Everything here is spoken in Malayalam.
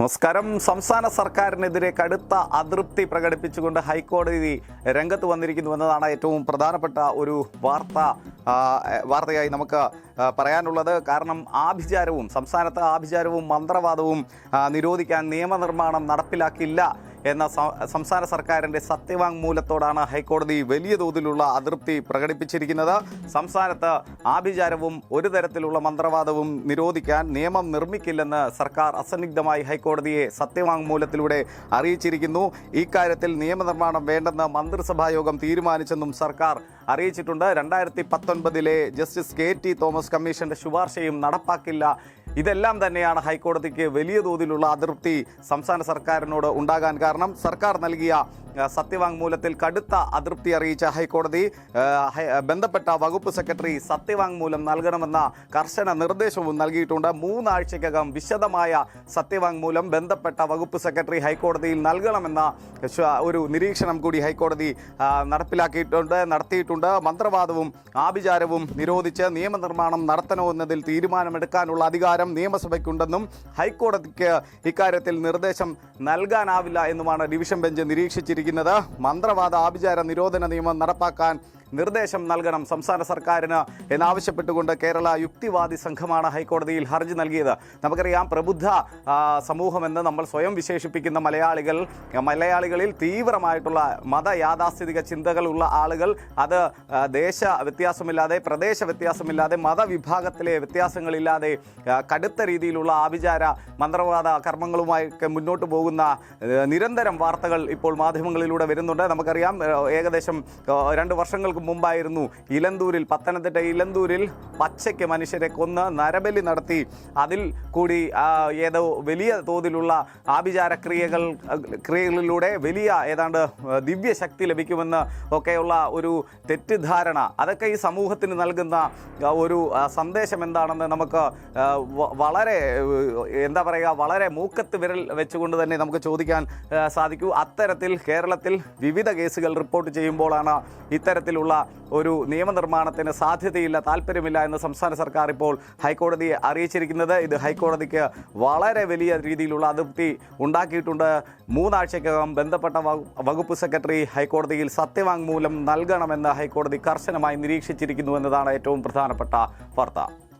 നമസ്കാരം. സംസ്ഥാന സർക്കാരിനെതിരെ കടുത്ത അതൃപ്തി പ്രകടിപ്പിച്ചുകൊണ്ട് ഹൈക്കോടതി രംഗത്ത് വന്നിരിക്കുന്നു എന്നതാണ് ഏറ്റവും പ്രധാനപ്പെട്ട ഒരു വാർത്ത വാർത്തയായി നമുക്ക് പറയാനുള്ളത്. കാരണം ആഭിചാരവും സംസ്ഥാനത്ത് ആഭിചാരവും മന്ത്രവാദവും നിരോധിക്കാൻ നിയമനിർമ്മാണം നടപ്പിലാക്കില്ല എന്ന സംസ്ഥാന സർക്കാരിന്റെ സത്യവാങ്മൂലത്തോടാണ് ഹൈക്കോടതി വലിയ തോതിലുള്ള അതൃപ്തി പ്രകടിപ്പിച്ചിരിക്കുന്നത്. സംസ്ഥാനത്ത് ആഭിചാരവും ഒരു തരത്തിലുള്ള മന്ത്രവാദവും നിരോധിക്കാൻ നിയമം നിർമ്മിക്കില്ലെന്ന് സർക്കാർ അസന്നിഗ്ധമായി ഹൈക്കോടതിയെ സത്യവാങ്മൂലത്തിലൂടെ അറിയിച്ചിരിക്കുന്നു. ഇക്കാര്യത്തിൽ നിയമനിർമ്മാണം വേണ്ടെന്ന് മന്ത്രിസഭായോഗം തീരുമാനിച്ചെന്നും സർക്കാർ അറിയിച്ചിട്ടുണ്ട്. രണ്ടായിരത്തി പത്തൊൻപതിലെ ജസ്റ്റിസ് കെ ടി തോമസ് കമ്മീഷന്റെ ശുപാർശയും നടപ്പാക്കില്ല ഇതെല്ലാം തന്നെയാണ് ഹൈക്കോടതിക്ക് വലിയ തോതിലുള്ള അതൃപ്തി സംസ്ഥാന സർക്കാരിനോട് ഉണ്ടാകാൻ കാരണം സർക്കാർ നൽകിയ സത്യവാങ്മൂലത്തിൽ കടുത്ത അതൃപ്തി അറിയിച്ച ഹൈക്കോടതി ബന്ധപ്പെട്ട വകുപ്പ് സെക്രട്ടറി സത്യവാങ്മൂലം നൽകണമെന്ന കർശന നിർദ്ദേശവും നൽകിയിട്ടുണ്ട്. മൂന്നാഴ്ചക്കകം വിശദമായ സത്യവാങ്മൂലം ബന്ധപ്പെട്ട വകുപ്പ് സെക്രട്ടറി ഹൈക്കോടതിയിൽ നൽകണമെന്ന ഒരു നിരീക്ഷണം കൂടി ഹൈക്കോടതി നടപ്പിലാക്കിയിട്ടുണ്ട് നടത്തിയിട്ടുണ്ട്. മന്ത്രവാദവും ആഭിചാരവും നിരോധിച്ച് നിയമനിർമ്മാണം നടത്തണോ എന്നതിൽ തീരുമാനമെടുക്കാനുള്ള അധികാരം നിയമസഭയ്ക്കുണ്ടെന്നും ഹൈക്കോടതിക്ക് ഇക്കാര്യത്തിൽ നിർദ്ദേശം നൽകാനാവില്ല എന്നുമാണ് ഡിവിഷൻ ബെഞ്ച് നിരീക്ഷിച്ചിരിക്കുന്നത്. മന്ത്രവാദ ആഭിചാര നിരോധന നിയമം നടപ്പാക്കാൻ നിർദ്ദേശം നൽകണം. സംസ്ഥാന സർക്കാരിന് എന്നാവശ്യപ്പെട്ടുകൊണ്ട് കേരള യുക്തിവാദി സംഘമാണ് ഹൈക്കോടതിയിൽ ഹർജി നൽകിയത്. നമുക്കറിയാം പ്രബുദ്ധ സമൂഹമെന്ന് നമ്മൾ സ്വയം വിശേഷിപ്പിക്കുന്ന മലയാളികൾ മലയാളികളിൽ തീവ്രമായിട്ടുള്ള മത യാഥാസ്ഥിതിക ചിന്തകളുള്ള ആളുകൾ അത് ദേശ വ്യത്യാസമില്ലാതെ പ്രദേശ വ്യത്യാസമില്ലാതെ മതവിഭാഗത്തിലെ വ്യത്യാസങ്ങളില്ലാതെ കടുത്ത രീതിയിലുള്ള ആഭിചാര മന്ത്രവാദ കർമ്മങ്ങളുമായൊക്കെ മുന്നോട്ട് പോകുന്ന നിരന്തരം വാർത്തകൾ ഇപ്പോൾ മാധ്യമങ്ങളിലൂടെ വരുന്നുണ്ട്. നമുക്കറിയാം ഏകദേശം രണ്ട് രണ്ട് വർഷങ്ങൾക്ക് മുമ്പായിരുന്നു. ഇലന്തൂരിൽ പത്തനംതിട്ട ഇലന്തൂരിൽ പച്ചയ്ക്ക് മനുഷ്യരെ കൊന്ന് നരബലി നടത്തി. അതിൽ കൂടി ഏതോ വലിയ തോതിലുള്ള ആഭിചാര ക്രിയകൾ ക്രിയകളിലൂടെ വലിയ ഏതാണ്ട് ദിവ്യ ശക്തി ലഭിക്കുമെന്ന് ഒക്കെയുള്ള ഒരു തെറ്റിദ്ധാരണ. അതൊക്കെ ഈ സമൂഹത്തിന് നൽകുന്ന ഒരു സന്ദേശം എന്താണെന്ന് നമുക്ക് വളരെ എന്താ പറയുക വളരെ മൂക്കത്ത് വിരൽ വെച്ചുകൊണ്ട് തന്നെ നമുക്ക് ചോദിക്കാൻ സാധിക്കൂ. അത്തരത്തിൽ കേരളത്തിൽ വിവിധ കേസുകൾ റിപ്പോർട്ട് ചെയ്യുമ്പോഴാണ് ഇത്തരത്തിലുള്ള ഒരു നിയമനിർമ്മാണത്തിന് സാധ്യതയില്ല താല്പര്യമില്ല എന്ന് സംസ്ഥാന സർക്കാർ ഇപ്പോൾ ഹൈക്കോടതിയെ അറിയിച്ചിരിക്കുന്നത്. ഇത് ഹൈക്കോടതിക്ക് വളരെ വലിയ രീതിയിലുള്ള അതൃപ്തി ഉണ്ടാക്കിയിട്ടുണ്ട്. മൂന്നാഴ്ചക്കകം ബന്ധപ്പെട്ട വകുപ്പ് സെക്രട്ടറി ഹൈക്കോടതിയിൽ സത്യവാങ്മൂലം നൽകണമെന്ന് ഹൈക്കോടതി കർശനമായി നിരീക്ഷിച്ചിരിക്കുന്നു എന്നതാണ് ഏറ്റവും പ്രധാനപ്പെട്ട വാർത്ത.